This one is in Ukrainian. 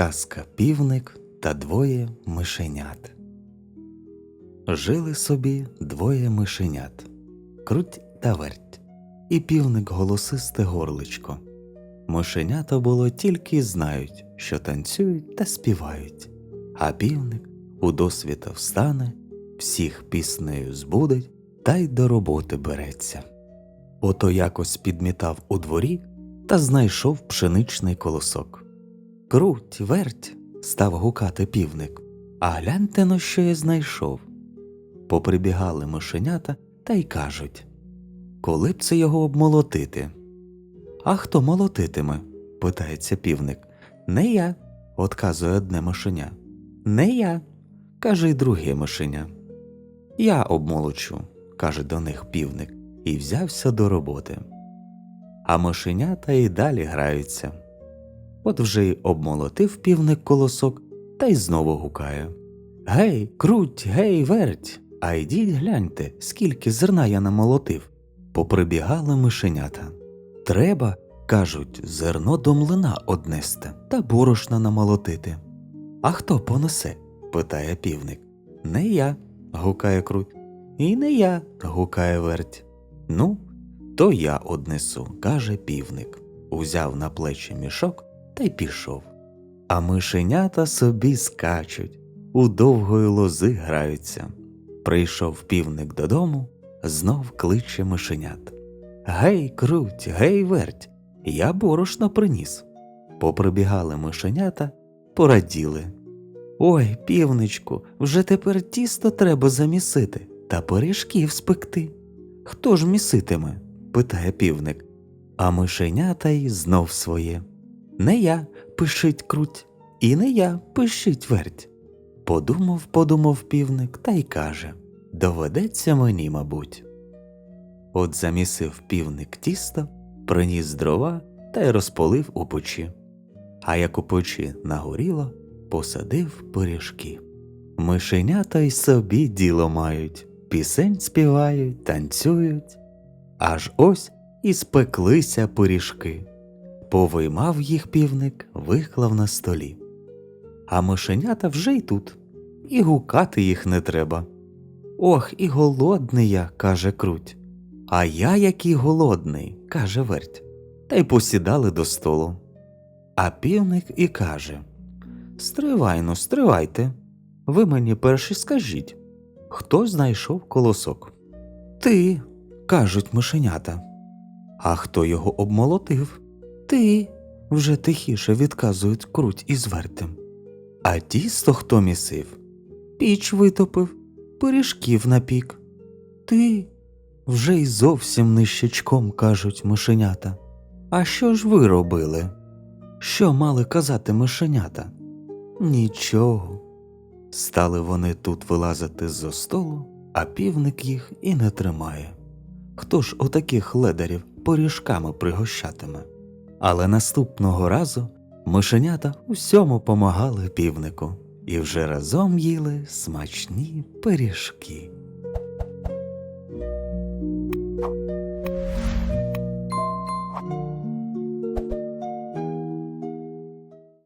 Казка півник та двоє мишенят. Жили собі двоє мишенят круть та верть, і півник голосисте горличко. Мишенята було тільки знають, що танцюють та співають, а півник у досвіта встане, всіх піснею збудить та й до роботи береться. Ото якось підмітав у дворі та знайшов пшеничний колосок. Круть, верть, став гукати півник. А гляньте но що я знайшов. Поприбігали мишенята та й кажуть Коли б це його обмолотити? А хто молотитиме? питається півник. Не я, отказує одне мишеня. Не я, каже й друге мишеня. Я обмолочу, каже до них півник, і взявся до роботи. А мишенята й далі граються. От вже й обмолотив півник колосок та й знову гукає Гей, круть, гей, верть, а йдіть гляньте, скільки зерна я намолотив. Поприбігали мишенята. Треба, кажуть, зерно до млина однести та борошна намолотити. А хто понесе? питає півник. Не я, гукає круть. І не я, гукає верть. Ну, то я однесу, каже півник. Узяв на плечі мішок та й пішов. А мишенята собі скачуть, у довгої лози граються. Прийшов півник додому, знов кличе мишенят. Гей, круть, гей, верть, я борошно приніс. Поприбігали мишенята, пораділи. Ой, півничку, вже тепер тісто треба замісити та пиріжків спекти. Хто ж міситиме? питає півник. А мишенята й знов своє. Не я пишить круть, і не я пишіть верть. Подумав, подумав півник та й каже Доведеться мені, мабуть. От замісив півник тісто, приніс дрова та й розполив у печі. А як у печі нагоріло, посадив пиріжки. Мишенята й собі діло мають, пісень співають, танцюють. Аж ось і спеклися пиріжки. Повиймав їх півник, виклав на столі. А мишенята вже й тут, і гукати їх не треба. Ох, і голодний я, каже круть. А я який голодний, каже верть. Та й посідали до столу. А півник і каже Стривайно, стривайте. Ви мені перші скажіть, хто знайшов колосок? Ти, кажуть мишенята. А хто його обмолотив? Ти. вже тихіше відказують круть із вертем. А тісто хто місив? Піч витопив, пиріжків напік. Ти вже й зовсім нищечком кажуть мишенята. А що ж ви робили? Що мали казати мишенята? Нічого. Стали вони тут вилазити з-за столу, а півник їх і не тримає. Хто ж отаких ледарів пиріжками пригощатиме? Але наступного разу мишенята усьому помагали півнику і вже разом їли смачні пиріжки.